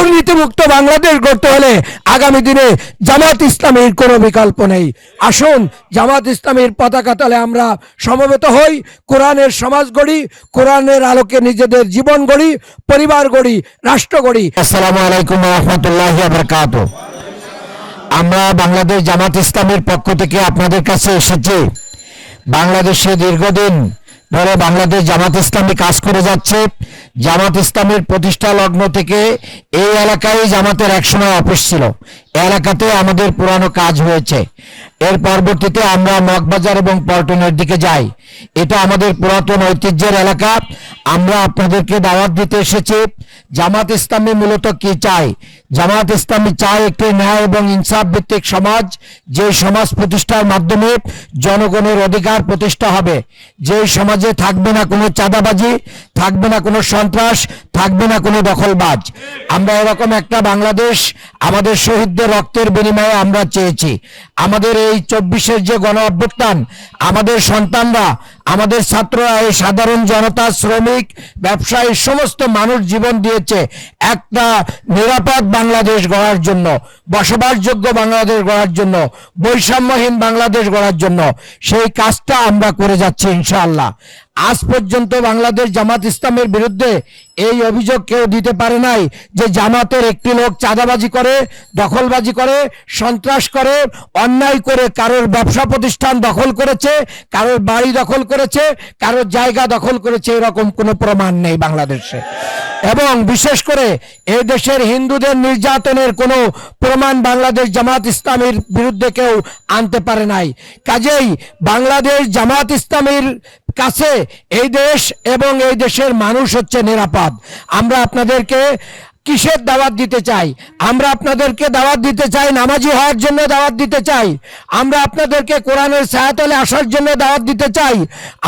দুর্নীতিমুক্ত বাংলাদেশ গড়তে হলে আগামী দিনে জামাত ইসলামের কোনো বিকল্প নেই। আসুন, জামাত ইসলামের পতাকা তলে আমরা সমবেত হই, কোরআনের সমাজ গড়ি, কোরআনের আলোকে নিজেদের জীবন গড়ি, পরিবার গড়ি, রাষ্ট্র গড়ি। আসসালামু আলাইকুম রহমতুল্লাহ আমরা বাংলাদেশ জামাত ইসলামের পক্ষ থেকে আপনাদের কাছে এসেছি। বাংলাদেশে দীর্ঘদিন ধরে বাংলাদেশ জামাত ইসলামী কাজ করে যাচ্ছে। জামাত ইসলামের প্রতিষ্ঠা লগ্ন থেকে এই এলাকায় জামাতের একসময় অফিস ছিল। এলাকাতে আমাদের পুরানো কাজ হয়েছে। এর পরবর্তীতে আমরা মগবাজার এবং পল্টনের দিকে যাই। এটা আমাদের পুরাতন ঐতিহ্যের এলাকা। আমরা আপনাদেরকে দাওয়াত দিতে এসেছি, জামাত ইসলামী মূলত কি চায়? জামাত ইসলামী চায় একটি ন্যায় এবং ইনসাফ ভিত্তিক সমাজ, যে সমাজ প্রতিষ্ঠার মাধ্যমে জনগণের অধিকার প্রতিষ্ঠা হবে। যে সমাজে থাকবে না কোনো চাঁদাবাজি, থাকবে না কোনো সন্ত্রাস, থাকবে না কোনো দখলবাজ। আমরা এরকম একটা বাংলাদেশ আমাদের শহীদদের রক্তের বিনিময়ে আমরা চেয়েছি। আমাদের এই চব্বিশের যে গণ অভ্যুত্থান, আমাদের সন্তানরা, আমাদের ছাত্ররা, এই সাধারণ জনতা, শ্রমিক, ব্যবসায়ী, সমস্ত মানুষ জীবন দিয়েছে। একটা নিরাপদ বাংলাদেশ গড়ার জন্য, বসবাসযোগ্য বাংলাদেশ গড়ার জন্য, বৈষম্যহীন বাংলাদেশ গড়ার জন্য, সেই কাজটা আমরা করে যাচ্ছি ইনশাআল্লাহ। আজ পর্যন্ত বাংলাদেশ জামাত ইসলামের বিরুদ্ধে এই অভিযোগ কেউ দিতে পারে নাই যে জামাতের একটি লোক চাঁদাবাজি করে, দখলবাজি করে, সন্ত্রাস করে, অন্যায় করে কারোর ব্যবসা প্রতিষ্ঠান দখল করেছে, কারোর বাড়ি দখল করেছে, কারোর জায়গা দখল করেছে, এরকম কোনো প্রমাণ নেই বাংলাদেশে। এবং বিশেষ করে এই দেশের হিন্দুদের নির্যাতনের কোনো প্রমাণ বাংলাদেশ জামাত ইসলামের বিরুদ্ধে কেউ আনতে পারে নাই। কাজেই বাংলাদেশ জামাত ইসলামের কাছে এই দেশ এবং এই দেশের মানুষ হচ্ছে নিরাপদ। আমরা আপনাদেরকে কিসের দাওয়াত দিতে চাই? আমরা আপনাদেরকে দাওয়াত দিতে চাই নামাজি হওয়ার জন্য দাওয়াত দিতে চাই। আমরা আপনাদেরকে কোরআনের ছায়াতলে আসার জন্য দাওয়াত দিতে চাই।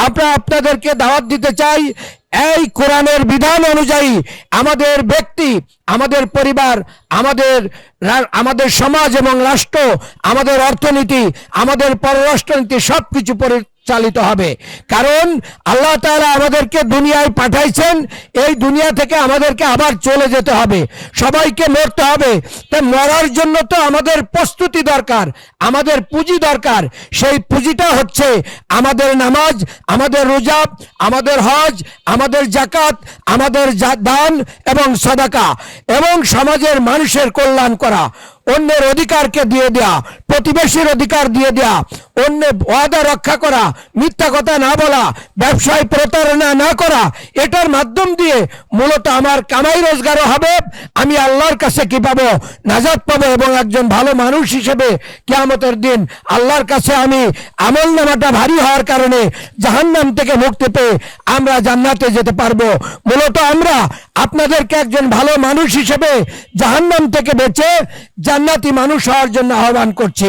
আমরা আপনাদেরকে দাওয়াত দিতে চাই এই কোরআনের বিধান অনুযায়ী আমাদের ব্যক্তি, আমাদের পরিবার, আমাদের আমাদের সমাজ এবং রাষ্ট্র, আমাদের অর্থনীতি, আমাদের পররাষ্ট্রনীতি সব কিছু পরিচালিত হবে। কারণ আল্লাহ তাআলা আমাদেরকে দুনিয়ায় পাঠাইছেন, এই দুনিয়া থেকে আমাদেরকে আবার চলে যেতে হবে। সবাইকে মরতে হবে। তা মরার জন্য তো আমাদের প্রস্তুতি দরকার, আমাদের পুঁজি দরকার। সেই পুঁজিটা হচ্ছে আমাদের নামাজ, আমাদের রোজা, আমাদের হজ, আমাদের জাকাত আমাদের দান এবং সদাকা। এবং সমাজের মানুষের কল্যাণ করা, অন্যের অধিকারকে দিয়ে দেয়া প্রতিবেশীর অধিকার দিয়ে দেয়া। অন্য ওয়াদা রক্ষা করা, মিথ্যা কথা না বলা, ব্যবসায় প্রতারণা না করা, এটার মাধ্যম দিয়ে মূলত আমার কামাই রোজগারও হবে। আমি আল্লাহর কাছে কি পাবো? নাজাদ পাবো এবং একজন ভালো মানুষ হিসেবে কেয়ামতের দিন আল্লাহর কাছে আমি আমল নামাটা ভারী হওয়ার কারণে জাহান্নাম থেকে মুক্তি পেয়ে আমরা জান্নাতে যেতে পারব। মূলত আমরা আপনাদেরকে একজন ভালো মানুষ হিসেবে জাহান্নাম থেকে বেঁচে জান্নাতি মানুষ হওয়ার জন্য আহ্বান করছি।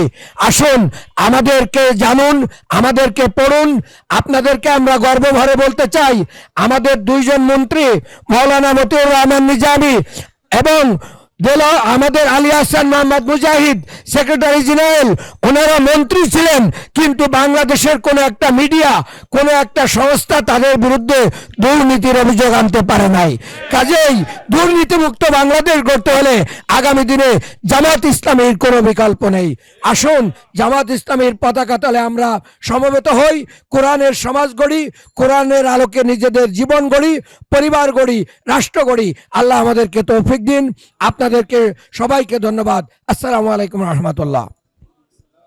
আসুন, আমাদেরকে জানুন, আমাদেরকে পড়ুন, আপনাদেরকে আমরা গর্বভরে বলতে চাই। আমাদের দুইজন মন্ত্রী, মৌলানা মতিউর রহমান নিজামী এবং দেলা আমাদের আলী হাসান মোহাম্মদ মুজাহিদ, সেক্রেটারি জেনারেল, ওনারা মন্ত্রী ছিলেন, কিন্তু বাংলাদেশের কোনো একটা মিডিয়া, কোনো একটা সংস্থা তাদের বিরুদ্ধে দুর্নীতির অভিযোগ আনতে পারে নাই। কাজেই দুর্নীতিমুক্ত বাংলাদেশ গড়তে হলে আগামী দিনে জামাত ইসলামের কোনো বিকল্প নেই। আসুন, জামাত ইসলামের পতাকা তলে আমরা সমবেত হই, কোরআনের সমাজ গড়ি, কোরআনের আলোকে নিজেদের জীবন গড়ি, পরিবার গড়ি, রাষ্ট্র গড়ি। আল্লাহ আমাদেরকে তৌফিক দিন। আপনাদেরকে সবাইকে ধন্যবাদ। আসসালামু আলাইকুম রহমতুল্লাহ।